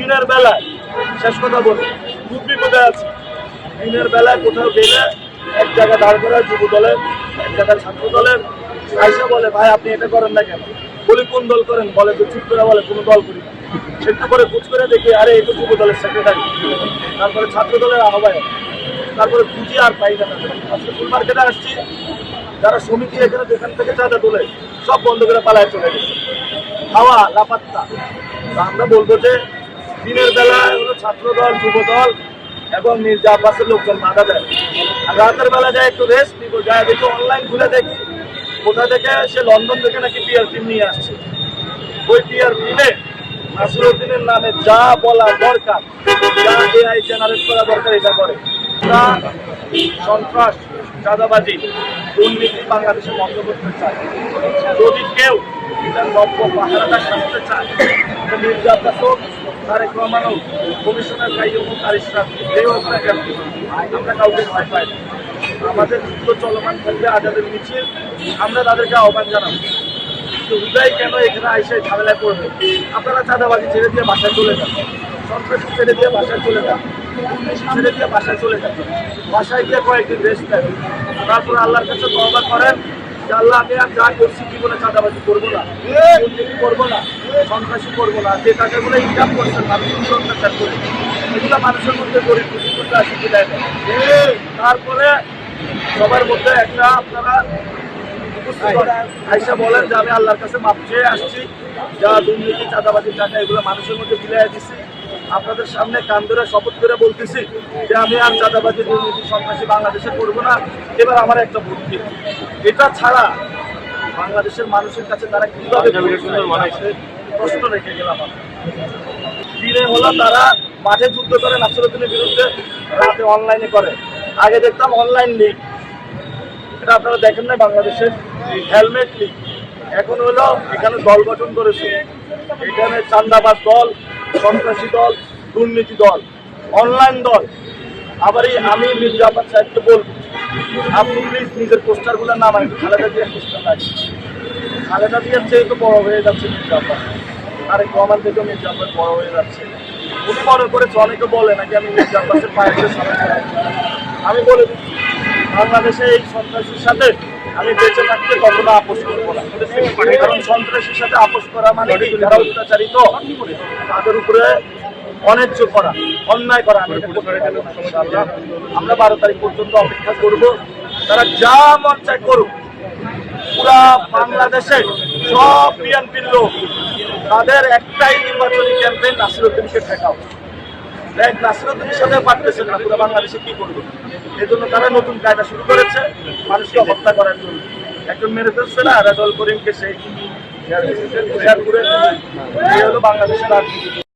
দিনের বেলায় শেষ কথা বলি খুব কোথায় আছি? দিনের বেলায় কোথাও গেলে এক জায়গায় দাঁড় করা যুব দলের, এক জায়গায় ছাত্র দলের, আইসা বলে, ভাই, আপনি এটা করেন না কেন? বলি, কোন দল করেন? বলে, তো চুপ করে বলে, কোনো দল করি একটু করে খোঁজ করে দেখি, আরে তো যুব দলের সেক্রেটারি তারপরে ছাত্র দলের আহ্বায়ক। তারপরে খুঁজি আর পাই না। আজকে ফুল মার্কেটে আসছি। যারা সমিতি এখানে যেখান থেকে চাঁদা তোলে, সব বন্ধ করে পালায় চলে গেছে। হাওয়া, লাপাত্তা। আমরা বলব যে দিনের বেলায় হলো ছাত্র দল যুব দল এবং মির্জা আব্বাসের লোকজন বাধা দেয়। আর রাতের বেলা যায় একটু রেস্ট নিব, যায় দেখি অনলাইন খুলে দেখি। কোথা থেকে সে লন্ডন থেকে নাকি পিআর টিম নিয়ে আসছে। ওই পিআর টিমে নাসিরুদ্দিনের নামে যা বলা দরকার, যা এআই জেনারেট করা দরকার, এটা করে। সন্ত্রাস, চাঁদাবাজি, দুর্নীতি বাংলাদেশে বন্ধ করতে চায় যদি কেউ এটা নব্য পাহারাটা সারতে চায় মির্জা আব্বাস হোক তারেক রহমান হোক কমিশনার কাইয়ুম আর ইসলাম কেউ হোক কেন আমরা কাউকে ভয় পাই আমাদের যুদ্ধ চলমান থাকবে আজাদের মিছিল। আমরা তাদেরকে আহ্বান জানাব। হুদাই কেন এখানে আইসে ঝামেলা করবে আপনারা চাঁদাবাজি ছেড়ে দিয়ে বাসায় চলে যান। সন্ত্রাসী ছেড়ে দিয়ে বাসায় চলে যান। ছেড়ে দিয়ে বাসায় চলে যান। বাসায় গিয়ে কয়েকদিন রেস্ট নেন। তারপর আল্লাহর কাছে তহবা করেন। আল্লাহ আমি আর যা করছি জীবনে চাঁদাবাজি করব না। দুর্নীতি করব না, সন্ত্রাসী করব না। যে টাকাগুলো ইনকাম করছেন মানুষের অত্যাচার করে। এগুলো মানুষের মধ্যে গরিব খুশি করতে আসি, বিদায় দেয় তারপরে সবার মধ্যে একটা আপনারা আইসা বলেন যে আমি আল্লাহর কাছে মাপ চেয়ে আসছি। যা দুর্নীতি চাঁদাবাজির টাকা, এগুলো মানুষের মধ্যে বিলাই দিছি। আপনাদের সামনে কান ধরে শপথ করে বলতেছি যে আমি আর চাঁদাবাজি দুর্নীতি সন্ত্রাসী বাংলাদেশে করব না। এবার আমার একটা ভোট দিন এটা ছাড়া বাংলাদেশের মানুষের কাছে তারা কীভাবে প্রশ্ন রেখে গেলাম দিনে হলো তারা মাঠে যুদ্ধ করে নাসরুদ্দিনের বিরুদ্ধে রাতে অনলাইনে করে। আগে দেখতাম অনলাইন লিগ এটা আপনারা দেখেন না বাংলাদেশের হেলমেট লিগ এখন হলো এখানে দল গঠন করেছে। এখানে চান্দাবাজ দল সন্ত্রাসী দল, দুর্নীতি দল অনলাইন দল। আবার এই আমি মির্জা আব্বাস সাহেবকে বলব, আপনি প্লিজ নিজের পোস্টারগুলো নামাই খালেদা জিয়ার পোস্টার লাগে খালেদা জিয়ার চেয়ে তো বড় হয়ে যাচ্ছে মির্জা আব্বাস। আরেক রহমান থেকেও মির্জা আব্বাস বড় হয়ে যাচ্ছে। উনি মনে করেছে অনেকে বলে নাকি আমি মির্জা আব্বাসের ধরে আমি বলে দিচ্ছি, বাংলাদেশে এই সন্ত্রাসীর সাথে আমি বেঁচে থাকতে কখনো আপোষ করব না। কারণ সন্ত্রাসীর সাথে আপোষ করা মানে যারা অত্যাচারিত, তাদের উপরে অন্যায্য করা, অন্যায় করা। আমরা বারো তারিখ পর্যন্ত অপেক্ষা করব। তারা যা মন করুক, পুরা বাংলাদেশে সব বিএনপির লোক, তাদের একটাই নির্বাচনী ক্যাম্পেইন নাসিরুদ্দিনকে ঠেকাও। দেখ নাসিরুদ্দিনের সাথে পারতেছে না পুরো বাংলাদেশে কি করবে? এই জন্য তারা নতুন কায়দা শুরু করেছে। মানুষকে হত্যা করার জন্য। একজন মেরে ফেলছে না রাজল করিমকে সেই শেয়ার করে হলো বাংলাদেশের রাজনীতি।